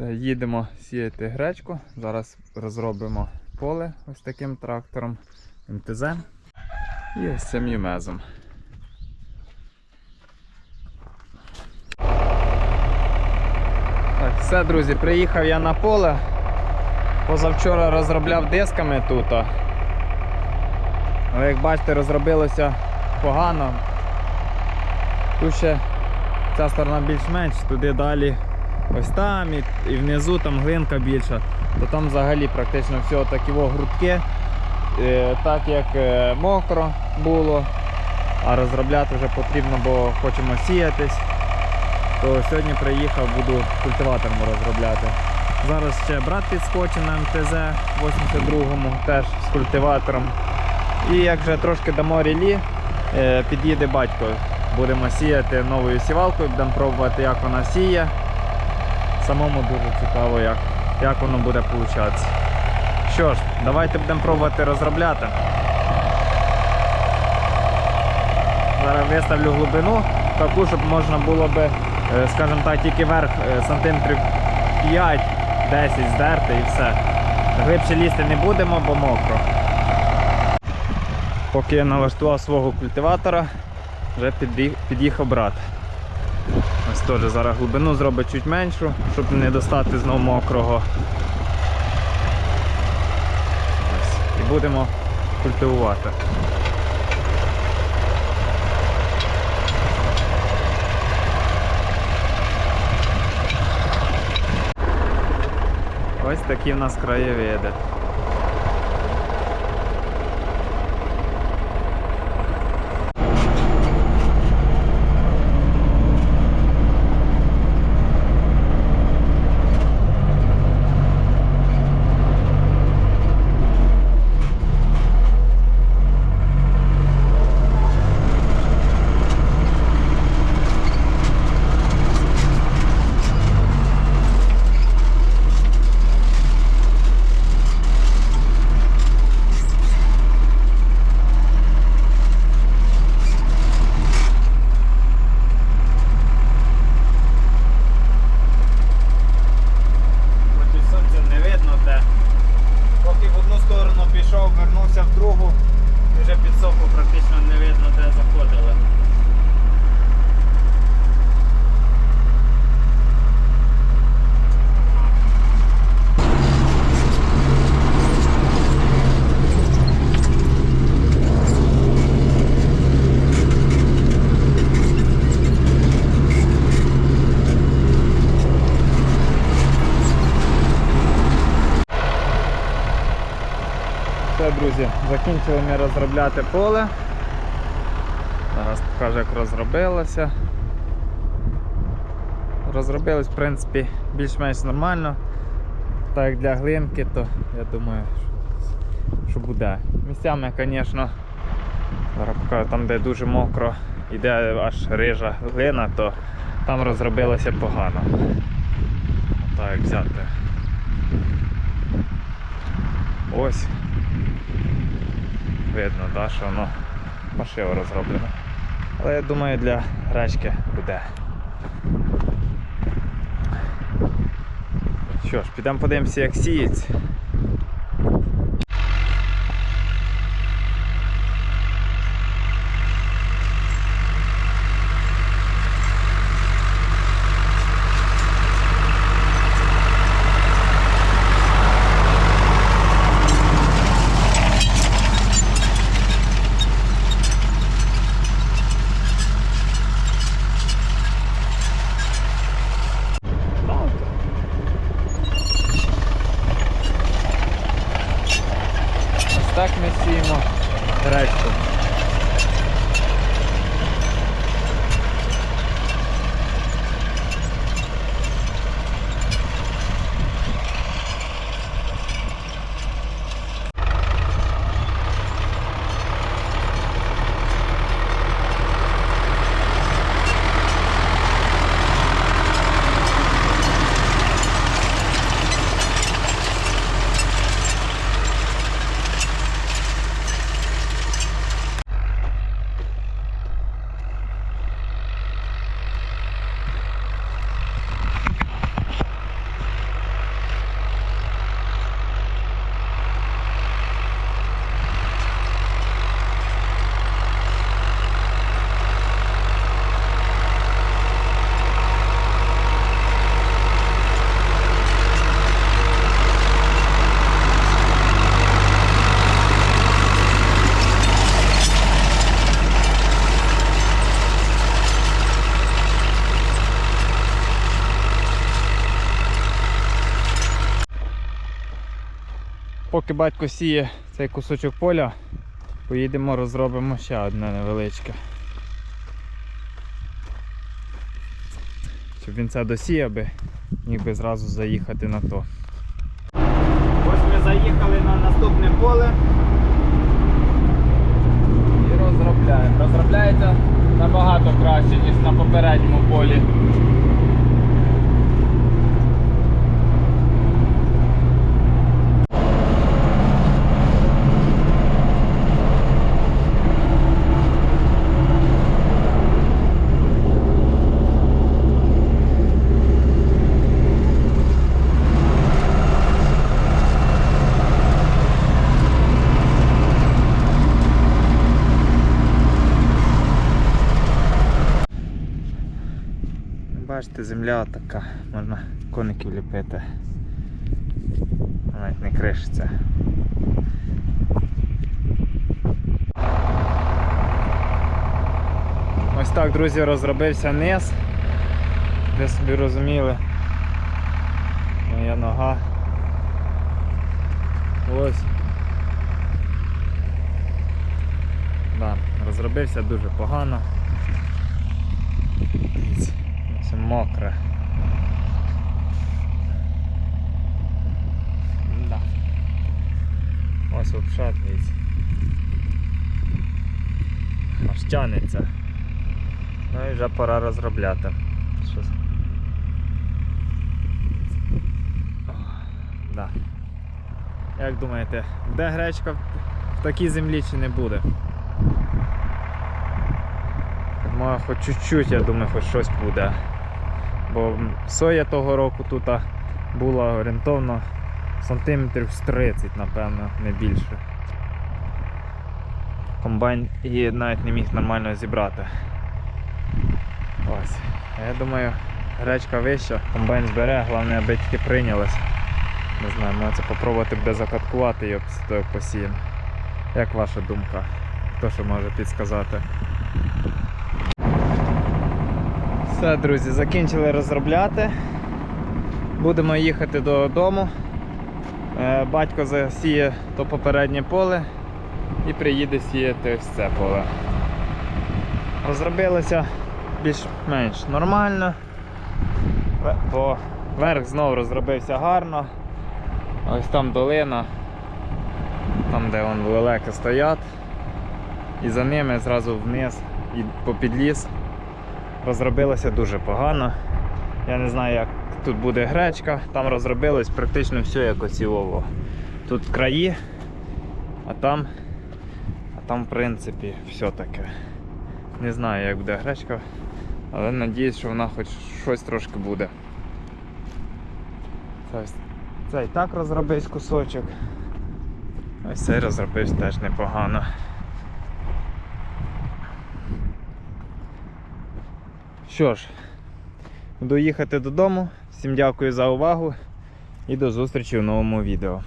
Все, їдемо сіяти гречку. Зараз розробимо поле ось таким трактором МТЗ і ось цим юмезом. Так, все, друзі, приїхав я на поле. Позавчора розробляв дисками тут. Але як бачите, розробилося погано. Тут ще ця сторона більш-менш, туди далі ось там і, і внизу там глинка більша, то там взагалі практично все такі грудки, е, так як е, мокро було, а розробляти вже потрібно, бо хочемо сіятись. То сьогодні приїхав, буду культиватором розробляти. Зараз ще брат підскочив на МТЗ 82-му, теж з культиватором. І як вже трошки дамо рілі, е, під'їде батько. Будемо сіяти новою сівалкою, будемо пробувати, як вона сіє. Самому дуже цікаво, як, як воно буде получатися. Що ж, давайте будемо пробувати розробляти. Зараз виставлю глибину, таку, щоб можна було би, е, скажімо так, тільки верх е, сантиметрів 5-10 здерти і все. Глибше лізти не будемо, бо мокро. Поки я налаштував свого культиватора, вже під'їх- під'їхав брат. Ось теж зараз глибину зробить чуть меншу, щоб не достати знову мокрого. Ось. І будемо культивувати. Ось такі в нас краєвиди. Хоч і сонця не видно де. Поки в одну сторону пішов, вернувся в другу, і вже підсохло практично не видно де заходили. Друзі, закінчили ми розробляти поле. Зараз покажу, як розробилося. Розробилось, в принципі, більш-менш нормально. Так як для глинки, то я думаю, що, буде. Місцями, звісно, зараз покажу, там, де дуже мокро, йде аж рижа глина, то там розробилося погано. Так, взяти. Ось видно, да, що воно машиво розроблено. Але я думаю для речки буде. Що ж, підемо подивимося, як сіється. Поки батько сіє цей кусочок поля, поїдемо, розробимо ще одне невеличке. Щоб він це досіяв би, міг би зразу заїхати на то. Ось ми заїхали на наступне поле і розробляємо. Розробляється набагато краще, ніж на попередньому полі. Бачите, земля така, можна коників ліпити. Навіть не кришиться. Ось так, друзі, розробився низ. Де собі розуміли. Моя нога. Ось. Да, розробився дуже погано. Все мокре. Да. Ось обшат, дивіться. Аж тянеться. Ну і вже пора розробляти. Да. Як думаєте, де гречка в такій землі чи не буде? Може хоч чуть-чуть, я думаю, хоч щось буде. Бо соя того року тут була орієнтовно сантиметрів з 30, напевно, не більше. Комбайн її навіть не міг нормально зібрати. Ось. Я думаю, гречка вища, комбайн збере, головне, аби тільки прийнялась. Не знаю, може це попробувати буде закаткувати її посіємо. Як ваша думка? Хто що може підсказати? Все, друзі, закінчили розробляти. Будемо їхати додому. Е, Батько засіє то попереднє поле і приїде сіяти ось це поле. Розробилося більш-менш нормально. Бо верх знову розробився гарно. Ось там долина, там де вон лелеки стоять. І за ними зразу вниз і попід ліс розробилося дуже погано. Я не знаю, як тут буде гречка, там розробилось практично все як оцілово. Тут краї, а там, а там в принципі все таке. Не знаю, як буде гречка, але надіюсь, що вона хоч щось трошки буде. Це і так розробився кусочок. Ось цей розробився теж непогано. Що ж, буду їхати додому. Всім дякую за увагу і до зустрічі в новому відео.